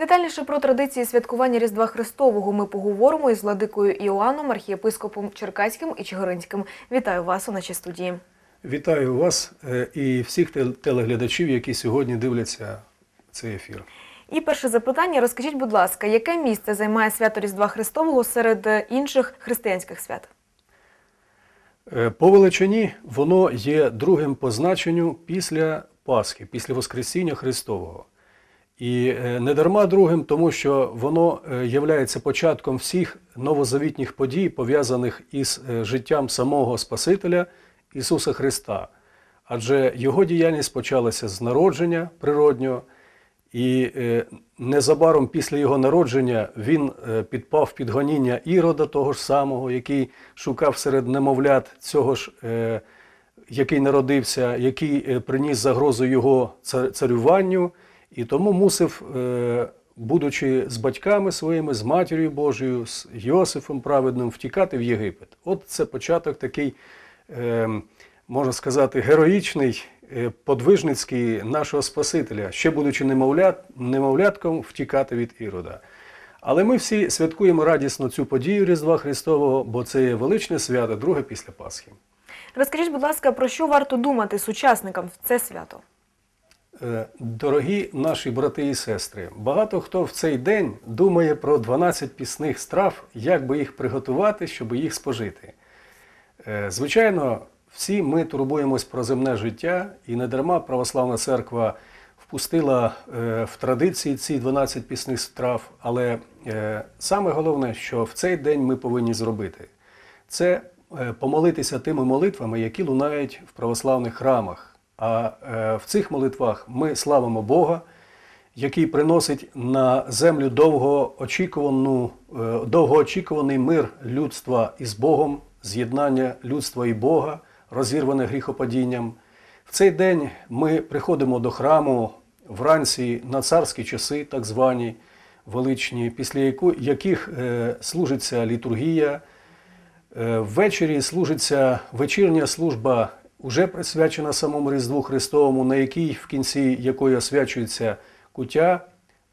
Детальніше про традиції святкування Різдва Христового ми поговоримо із владикою Іоанном, архієпископом Черкаським і Чигиринським. Вітаю вас у нашій студії. Вітаю вас е, і всіх телеглядачів, які сьогодні дивляться цей ефір. І перше запитання: розкажіть, будь ласка, яке місце займає свято Різдва Христового серед е, інших християнських свят? Е, По величині воно є другим по значенню після Пасхи, після Воскресіння Христового. І е, не дарма другим, тому що воно е, являється початком всіх новозавітніх подій, пов'язаних із е, життям самого Спасителя Ісуса Христа. Адже його діяльність почалася з народження природнього, і незабаром після його народження він підпав під гоніння Ірода, того ж самого, який шукав серед немовлят цього ж, який народився, який приніс загрозу його царюванню, і тому мусив, е, будучи з батьками своїми, з матір'ю Божою, з Йосифом праведним, втікати в Єгипет. От це початок такий, е, можна сказати, героїчний, е, подвижницький нашого Спасителя, ще будучи немовлят, немовлятком, втікати від Ірода. Але ми всі святкуємо радісно цю подію Різдва Христового, бо це є величне свято, друге після Пасхи. Розкажіть, будь ласка, про що варто думати сучасникам в це свято? Е, Дорогі наші брати і сестри, багато хто в цей день думає про 12 пісних страв, як би їх приготувати, щоб їх спожити. Е, Звичайно, всі ми турбуємось про земне життя, і недарма православна церква впустила е, в традиції ці 12 пісних страв. Але саме головне, що в цей день ми повинні зробити, це помолитися тими молитвами, які лунають в православних храмах. А е, в цих молитвах ми славимо Бога, який приносить на землю довгоочікувану, е, довгоочікуваний мир людства із Богом, з'єднання людства і Бога, розірване гріхопадінням. В цей день ми приходимо до храму вранці на царські часи, так звані величні, після яких е, служиться літургія. Ввечері служиться вечірня служба, уже присвячена самому Різдву Христовому, на якій в кінці якої освячується куття,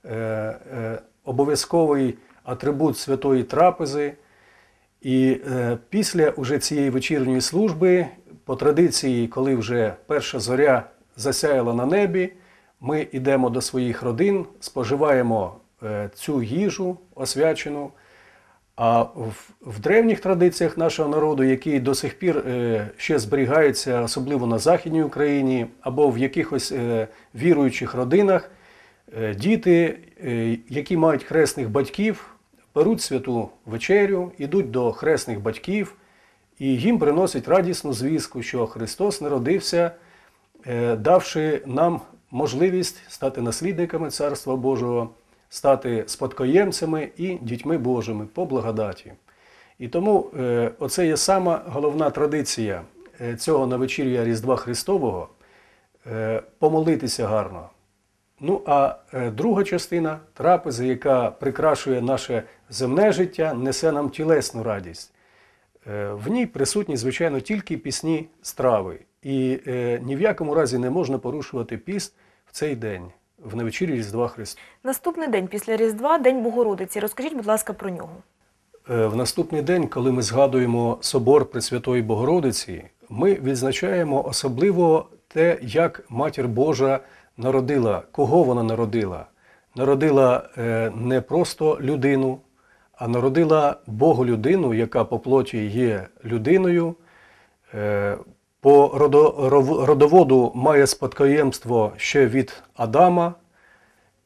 е, е, обов'язковий атрибут святої трапези. І е, після уже цієї вечірньої служби, по традиції, коли вже перша зоря засяяла на небі, ми йдемо до своїх родин, споживаємо е, цю їжу освячену. А в, в древніх традиціях нашого народу, які до сих пір е, ще зберігаються, особливо на Західній Україні, або в якихось е, віруючих родинах, е, діти, е, які мають хресних батьків, беруть святу вечерю, ідуть до хресних батьків, і їм приносять радісну звістку, що Христос народився, е, давши нам можливість стати наслідниками Царства Божого, стати спадкоємцями і дітьми Божими по благодаті. І тому е, оце є сама головна традиція е, цього навечір'я Різдва Христового е, помолитися гарно. Ну а е, друга частина трапези, яка прикрашує наше земне життя, несе нам тілесну радість. В ній присутні, звичайно, тільки пісні страви. І ні в якому разі не можна порушувати піст в цей день, в навечір'ї Різдва Христа. Наступний день після Різдва День Богородиці. Розкажіть, будь ласка, про нього. Е, В наступний день, коли ми згадуємо собор Пресвятої Богородиці, ми відзначаємо особливо те, як Матір Божа народила, кого вона народила. Народила е, не просто людину, а народила Богу людину, яка по плоті є людиною. По родоводу має спадкоємство ще від Адама,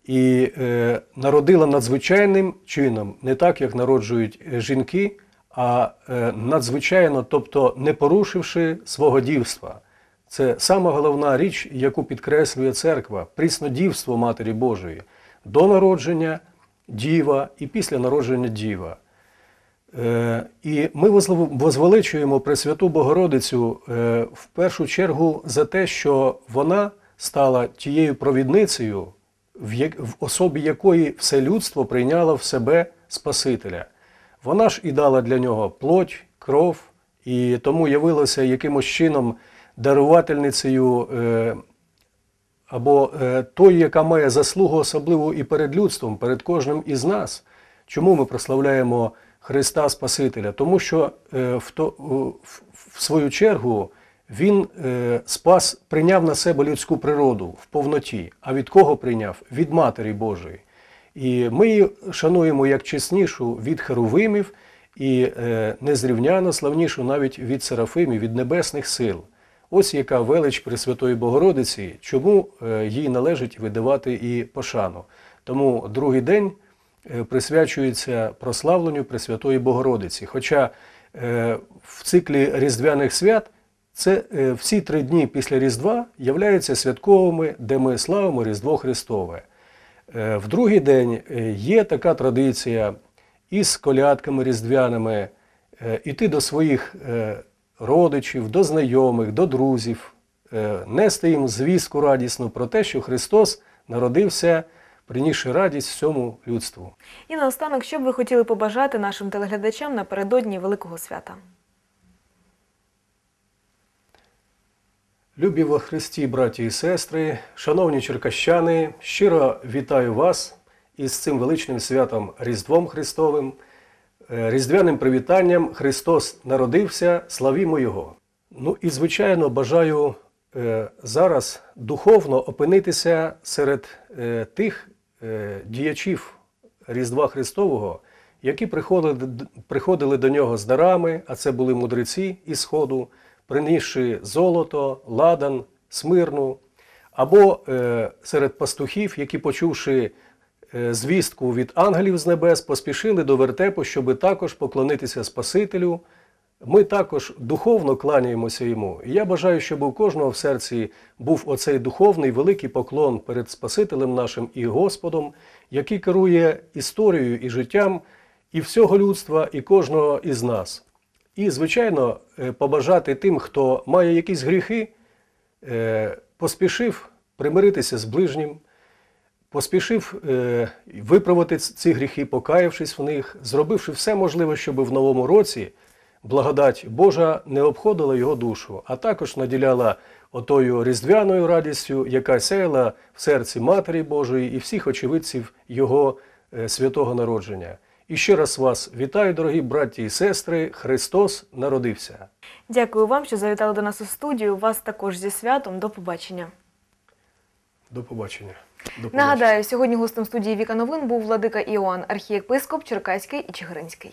і е, народила надзвичайним чином, не так, як народжують е, жінки, а е, надзвичайно, тобто не порушивши свого дівства. Це сама головна річ, яку підкреслює церква пріснодівство Матері Божої до народження діва і після народження діва. Е, І ми возвеличуємо Пресвяту Богородицю е, в першу чергу за те, що вона стала тією провідницею, в особі якої все людство прийняло в себе Спасителя. Вона ж і дала для нього плоть, кров, і тому явилася якимось чином дарувательницею е, або той, яка має заслугу особливу і перед людством, перед кожним із нас. Чому ми прославляємо Христа Спасителя? Тому що е, в, то, в, в свою чергу Він е, спас, прийняв на себе людську природу в повноті. А від кого прийняв? Від Матері Божої. І ми її шануємо як чеснішу від херувимів і е, незрівняно славнішу навіть від серафимів, від небесних сил. Ось яка велич Пресвятої Богородиці, чому е, їй належить видавати і пошану. Тому другий день е, присвячується прославленню Пресвятої Богородиці. Хоча е, в циклі Різдвяних свят це е, всі три дні після Різдва являються святковими, де ми славимо Різдво Христове. Е, В другий день е, є така традиція із колядками різдвяними е, іти до своїх е, родичів, до знайомих, до друзів, е, нести їм звістку радісну про те, що Христос народився, принісши радість всьому людству. І наостанок, що б ви хотіли побажати нашим телеглядачам напередодні Великого свята? Любі во Христі, браті і сестри, шановні черкащани, щиро вітаю вас із цим величним святом Різдвом Христовим, е, різдвяним привітанням Христос народився, славімо Його. Ну і, звичайно, бажаю е, зараз духовно опинитися серед е, тих діячів Різдва Христового, які приходили, приходили до нього з дарами, а це були мудреці із Сходу, принісши золото, ладан, смирну, або е, серед пастухів, які, почувши е, звістку від ангелів з небес, поспішили до вертепу, щоби також поклонитися Спасителю. Ми також духовно кланяємося йому. І я бажаю, щоб у кожного в серці був оцей духовний великий поклон перед Спасителем нашим і Господом, який керує історією і життям і всього людства, і кожного із нас. І, звичайно, е, побажати тим, хто має якісь гріхи, е, поспішив примиритися з ближнім, поспішив е, виправити ці гріхи, покаявшись в них, зробивши все можливе, щоб в новому році благодать Божа не обходила його душу, а також наділяла отою різдвяною радістю, яка сяяла в серці Матері Божої і всіх очевидців Його е, святого народження. І ще раз вас вітаю, дорогі браті і сестри. Христос народився. Дякую вам, що завітали до нас у студію. Вас також зі святом. До побачення. До побачення. До побачення. Нагадаю, сьогодні гостем студії Віка Новин був владика Іоанн, архієпископ Черкаський і Чигиринський.